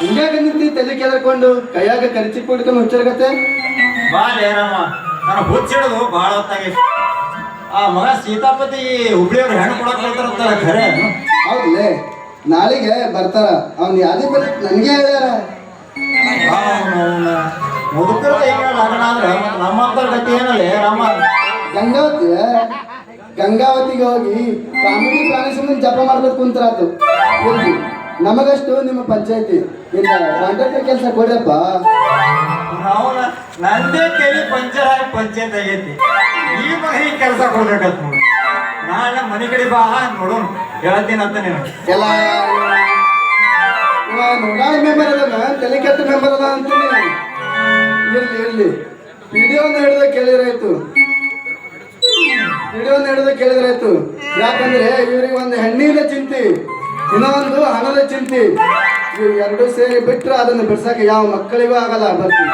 ಹಿಂಗ್ಯಾಕ ನಿಂತಿ ತಲೆ ಕೆದರ್ಕೊಂಡು ಕೈಯಾಗ ಕರಿಚಿ ಕೊಡ್ಕೊಂಡು ಹುಚ್ಚರ್ಗತ್ತೆ? ಬಾ ಲೇರಮ್ಮ ನಾನು ಹುಚ್ಚಿಡೋದು ಭಾಳ ಹೊತ್ತಾಗೈತಿ. ಆ ಮಗ ಸೀತಾಪತಿ ಹುಬ್ಳಿಯವ್ರು ಹೆಣ್ಣು ಕೊಡಕ್ ಬರ್ತಾರಂತ ಖರೆ. ಹೌದಿಲ್ಲ ನಾಳೆಗೆ ಬರ್ತಾರ. ಅವ್ನ ಯಾದಿ ಬರೀ ನನ್ಗೆ ಹೇಳ್ಯಾರ. ಮುದುಕರ ಲಗ್ನ ಅಂದ್ರೆ ಮತ್ತೆ ನಮ್ಮಂತರ ಗತಿ ಏನಲ್ಲೇ ರಾಮ? ಗಂಗಾವತಿ ಗಂಗಾವತಿಗೆ ಹೋಗಿ ಕಾಮಿಡಿ ಪ್ರಾಣಿ ಸುಮ್ಮನೆ ಜಪ ಮಾಡ್ಬೇಕು ಕುಂತ್ರಾತು. ನಮಗಷ್ಟು ನಿಮ್ಮ ಪಂಚಾಯತಿ. ಇಲ್ಲ ಕಾಂಟ್ರಾಕ್ಟರ್ ಕೆಲಸ ಕೊಡಪ್ಪ ನಂದೇ ಕೇಳಿ ಪಂಚರ್ ಆಗಿ ಪಂಚಾಯತ್ ಆಗೈತಿ. ಈ ಮನೆ ಕೆಲಸ ಕೊಡ್ಬೇಕಂತ ನೋಡಿ. ನಾಳೆ ಮನೆ ಕಡೆ ಬಾ ನೋಡೋಣ. ಹೇಳ್ತೀನಂತ ನೀನು. ಎಲ್ಲ ನೋಡಾಳ ಮೆಂಬರ್ ಅದ ತಲೆ ಕೆಟ್ಟ ಮೆಂಬರ್ ಅದ ಅಂತ ಇರ್ಲಿ ಇರ್ಲಿ. ವಿಡಿಯೋನ ಹಿಡಿದ ಕೇಳಿದ್ರಾಯ್ತು ವಿಡಿಯೋನ ಹಿಡಿದ ಕೇಳಿದ್ರಾಯ್ತು ಯಾಕಂದ್ರೆ ಇವ್ರಿಗೆ ಒಂದು ಹೆಣ್ಣಿನ ಚಿಂತೆ. ಇನ್ನೊಂದು ಹಣದ ಚಿಂತೆ. ಎರಡು ಸೇರಿ ಬಿಟ್ಟರೆ ಅದನ್ನು ಬಿಡ್ಸಕ್ಕೆ ಯಾವ ಮಕ್ಕಳಿಗೂ ಆಗಲ್ಲ ಬರ್ತೀವಿ